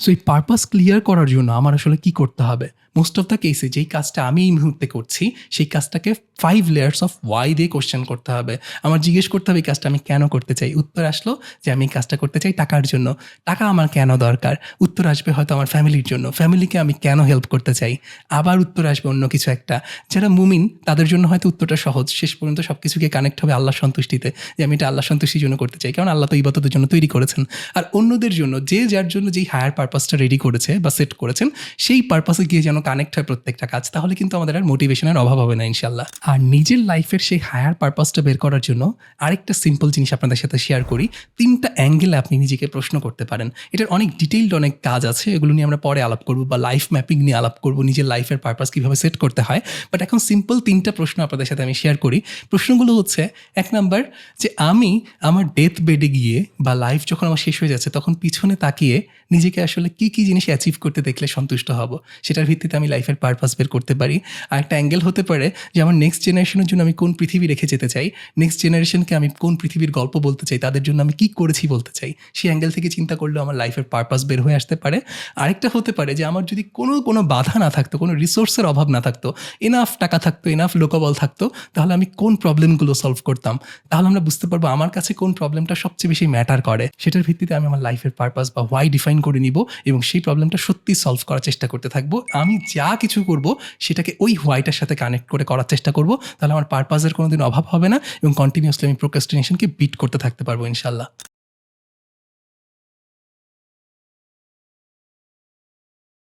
So এই purpose clear করার জন্য আমার আসলে কি করতে হবে? মোস্ট অফ দ্য কেসে যেই কাজটা আমি এই মুহূর্তে করছি, সেই কাজটাকে ফাইভ লেয়ার্স অফ ওয়াই দিয়ে কোশ্চেন করতে হবে। আমার জিজ্ঞেস করতে হবে, এই কাজটা আমি কেন করতে চাই? উত্তর আসলো যে, আমি এই কাজটা করতে চাই টাকার জন্য। টাকা আমার কেন দরকার? উত্তর আসবে হয়তো আমার ফ্যামিলির জন্য। ফ্যামিলিকে আমি কেন হেল্প করতে চাই? আবার উত্তর আসবে অন্য কিছু একটা। যারা মুমিন, তাদের জন্য হয়তো উত্তরটা সহজ। শেষ পর্যন্ত সব কিছুকে কানেক্ট হবে আল্লাহ সন্তুষ্টিতে, যে আমি এটা আল্লাহ সন্তুষ্টির জন্য করতে চাই। কারণ আল্লাহ তো ইবাদতের জন্য তৈরি করেছেন। আর অন্যদের জন্য, যে যার জন্য যেই হায়ার পারপাসটা রেডি করেছে বা সেট করেছেন, সেই পারপাসে গিয়ে যেন কানেক্ট হয় প্রত্যেকটা কাজ, তাহলে কিন্তু আমাদের আর মোটিভেশনের অভাব হবে না ইনশাল্লাহ আর নিজের লাইফের সেই হায়ার পারপাসটা বের করার জন্য আরেকটা সিম্পল জিনিস আপনাদের সাথে শেয়ার করি। তিনটা অ্যাঙ্গেলে আপনি নিজেকে প্রশ্ন করতে পারেন। এটার অনেক ডিটেইলড অনেক কাজ আছে, এগুলো নিয়ে আমরা পরে আলাপ করব বা লাইফ ম্যাপিং নিয়ে আলাপ করব, নিজের লাইফের পারপাস কীভাবে সেট করতে হয়। বাট এখন সিম্পল তিনটা প্রশ্ন আপনাদের সাথে আমি শেয়ার করি। প্রশ্নগুলো হচ্ছে, এক নাম্বার যে আমি আমার ডেথ বেডে গিয়ে বা লাইফ যখন আমার শেষ হয়ে যাচ্ছে, তখন পিছনে তাকিয়ে নিজেকে আসলে কি কি জিনিস অ্যাচিভ করতে দেখলে সন্তুষ্ট হব? সেটার ভিত্তিতে আমি লাইফের পারপাস বের করতে পারি। আর একটা অ্যাঙ্গেল হতে পারে যে আমার নেক্সট জেনারেশনের জন্য আমি কোন পৃথিবী রেখে যেতে চাই? নেক্সট জেনারেশনকে আমি কোন পৃথিবীর গল্প বলতে চাই? তাদের জন্য আমি কি করেছি বলতে চাই? সেই অ্যাঙ্গেল থেকে চিন্তা করলেও আমার লাইফের পারপাস বের হয়ে আসতে পারে। আরেকটা হতে পারে যে আমার যদি কোনো কোনো বাধা না থাকতো, কোনো রিসোর্সের অভাব না থাকতো এনাফ টাকা থাকতো এনাফ লোকবল থাকতো, তাহলে আমি কোন প্রবলেমগুলো সলভ করতাম? তাহলে আমরা বুঝতে পারব আমার কাছে কোন প্রবলেমটা সবচেয়ে বেশি ম্যাটার করে। সেটার ভিত্তিতে আমি আমার লাইফের পারপাস বা হোয়াই ডিফাইন করে নিব এবং সেই প্রবলেমটা সত্যি সলভ করার চেষ্টা করতে থাকব। আমি যা কিছু করব সেটাকে ওই হোয়াইটার সাথে কানেক্ট করে করার চেষ্টা করব। তাহলে আমার পারপাসের কোনোদিন অভাব হবে না এবং কন্টিনিউসলি আমি প্রোকাস্টিনেশনকে বিট করতে থাকতে পারব, ইনশাল্লাহ।